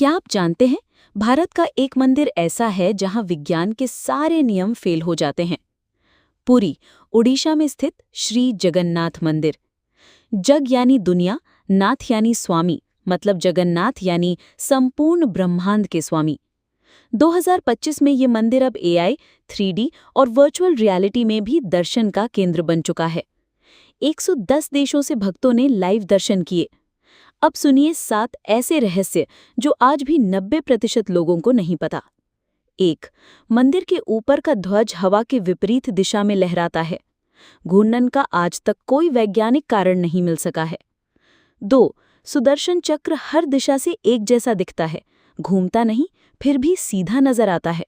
क्या आप जानते हैं भारत का एक मंदिर ऐसा है जहाँ विज्ञान के सारे नियम फेल हो जाते हैं। पुरी उड़ीसा में स्थित श्री जगन्नाथ मंदिर। जग यानी दुनिया नाथ यानी स्वामी मतलब जगन्नाथ यानी संपूर्ण ब्रह्मांड के स्वामी। 2025 में ये मंदिर अब एआई, 3D और वर्चुअल रियलिटी में भी दर्शन का केंद्र बन चुका है। 110 देशों से भक्तों ने लाइव दर्शन किए। अब सुनिए सात ऐसे रहस्य जो आज भी 90 प्रतिशत लोगों को नहीं पता। एक, मंदिर के ऊपर का ध्वज हवा के विपरीत दिशा में लहराता है। घूर्णन का आज तक कोई वैज्ञानिक कारण नहीं मिल सका है। दो, सुदर्शन चक्र हर दिशा से एक जैसा दिखता है। घूमता नहीं, फिर भी सीधा नज़र आता है।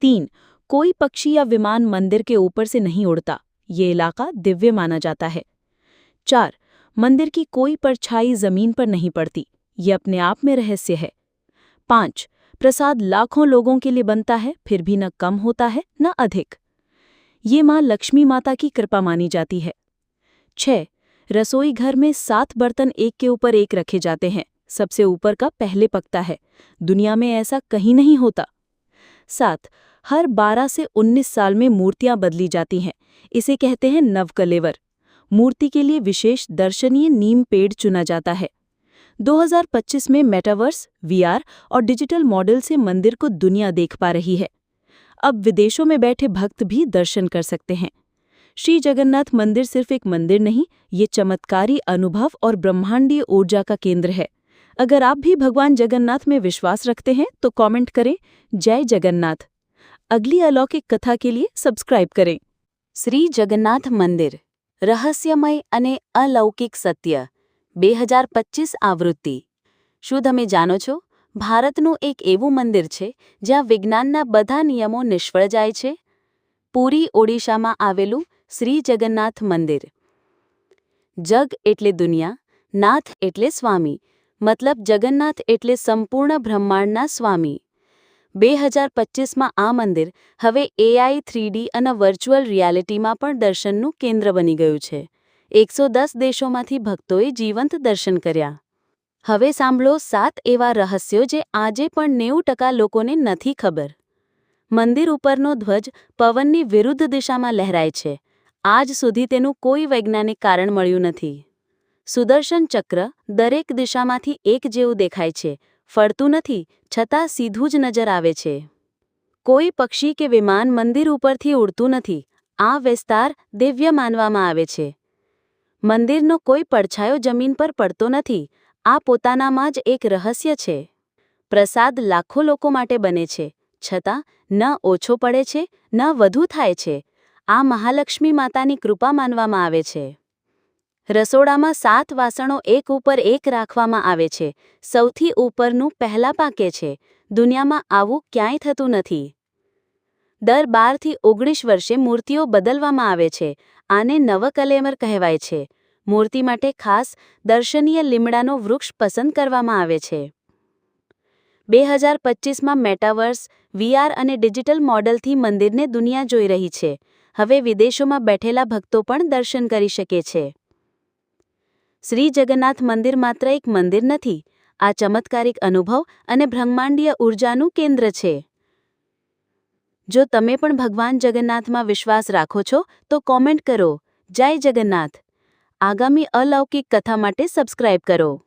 तीन, कोई पक्षी या विमान मंदिर के ऊपर से नहीं उड़ता। ये इलाका दिव्य माना जाता है। चार मंदिर की कोई परछाई ज़मीन पर नहीं पड़ती, ये अपने आप में रहस्य है। पाँच, प्रसाद लाखों लोगों के लिए बनता है, फिर भी न कम होता है, न अधिक। ये माँ लक्ष्मी माता की कृपा मानी जाती है। छह, रसोई घर में सात बर्तन एक के ऊपर एक रखे जाते हैं, सबसे ऊपर का पहले पकता है, दुनिया में ऐसा कहीं नहीं होता। सात, हर 12 से 19 साल में मूर्तियाँ बदली जाती हैं, इसे कहते हैं नवकलेवर। मूर्ति के लिए विशेष दर्शनीय नीम पेड़ चुना जाता है। 2025 में मेटावर्स वीआर और डिजिटल मॉडल से मंदिर को दुनिया देख पा रही है। अब विदेशों में बैठे भक्त भी दर्शन कर सकते हैं। श्री जगन्नाथ मंदिर सिर्फ़ एक मंदिर नहीं, ये चमत्कारी अनुभव और ब्रह्मांडीय ऊर्जा का केंद्र है। अगर आप भी भगवान जगन्नाथ में विश्वास रखते हैं तो कमेंट करें, जय जगन्नाथ। अगली अलौकिक कथा के लिए सब्सक्राइब करें। श्री जगन्नाथ मंदिर। રહસ્યમય અને અલૌકિક સત્ય બે હજાર પચીસ આવૃત્તિ. શું તમે જાણો છો? ભારતનું એક એવું મંદિર છે, જ્યાં વિજ્ઞાનના બધા નિયમો નિષ્ફળ જાય છે? પૂરી ઓડિશામાં આવેલું શ્રી જગન્નાથ મંદિર. જગ એટલે દુનિયા, નાથ એટલે સ્વામી, મતલબ જગન્નાથ એટલે સંપૂર્ણ બ્રહ્માંડના સ્વામી. બે હજાર પચીસમાં આ મંદિર હવે એઆઈ થ્રીડી અને વર્ચ્યુઅલ રિયાલિટીમાં પણ દર્શનનું કેન્દ્ર બની ગયું છે. એકસો દસ દેશોમાંથી ભક્તોએ જીવંત દર્શન કર્યા. હવે સાંભળો સાત એવા રહસ્યો જે આજે પણ નેવું ટકા લોકોને નથી ખબર. મંદિર ઉપરનો ધ્વજ પવનની વિરુદ્ધ દિશામાં લહેરાય છે. આજ સુધી તેનું કોઈ વૈજ્ઞાનિક કારણ મળ્યું નથી. સુદર્શન ચક્ર દરેક દિશામાંથી એક જેવું દેખાય છે. ફરતું નથી, છતાં સીધું જ નજર આવે છે. કોઈ પક્ષી કે વિમાન મંદિર ઉપરથી ઉડતું નથી, આ વિસ્તાર દિવ્ય માનવામાં આવે છે. મંદિરનો કોઈ પડછાયો જમીન પર પડતો નથી, આ પોતાનામાં જ એક રહસ્ય છે. પ્રસાદ લાખો લોકો માટે બને છે, છતાં ન ઓછો પડે છે, ન વધુ થાય છે. આ મહાલક્ષ્મી માતાની કૃપા માનવામાં આવે છે. રસોડામાં સાત વાસણો એક ઉપર એક રાખવામાં આવે છે. સૌથી ઉપરનું પહેલા પાકે છે. દુનિયામાં આવું ક્યાંય થતું નથી. દર બારથી ઓગણીસ વર્ષે મૂર્તિઓ બદલવામાં આવે છે. આને નવકલેમર કહેવાય છે. મૂર્તિ માટે ખાસ દર્શનીય લીમડાનો વૃક્ષ પસંદ કરવામાં આવે છે. બે હજાર પચીસમાં મેટાવર્સ વીઆર અને ડિજિટલ મોડલથી મંદિરને દુનિયા જોઈ રહી છે. હવે વિદેશોમાં બેઠેલા ભક્તો પણ દર્શન કરી શકે છે. શ્રી જગન્નાથ મંદિર માત્ર એક મંદિર નથી, આ ચમત્કારિક અનુભવ અને બ્રહ્માંડીય ઉર્જાનું કેન્દ્ર છે. જો તમે પણ ભગવાન જગન્નાથમાં વિશ્વાસ રાખો છો, તો કોમેન્ટ કરો. જય જગન્નાથ. આગામી અલૌકિક કથા માટે સબસ્ક્રાઇબ કરો.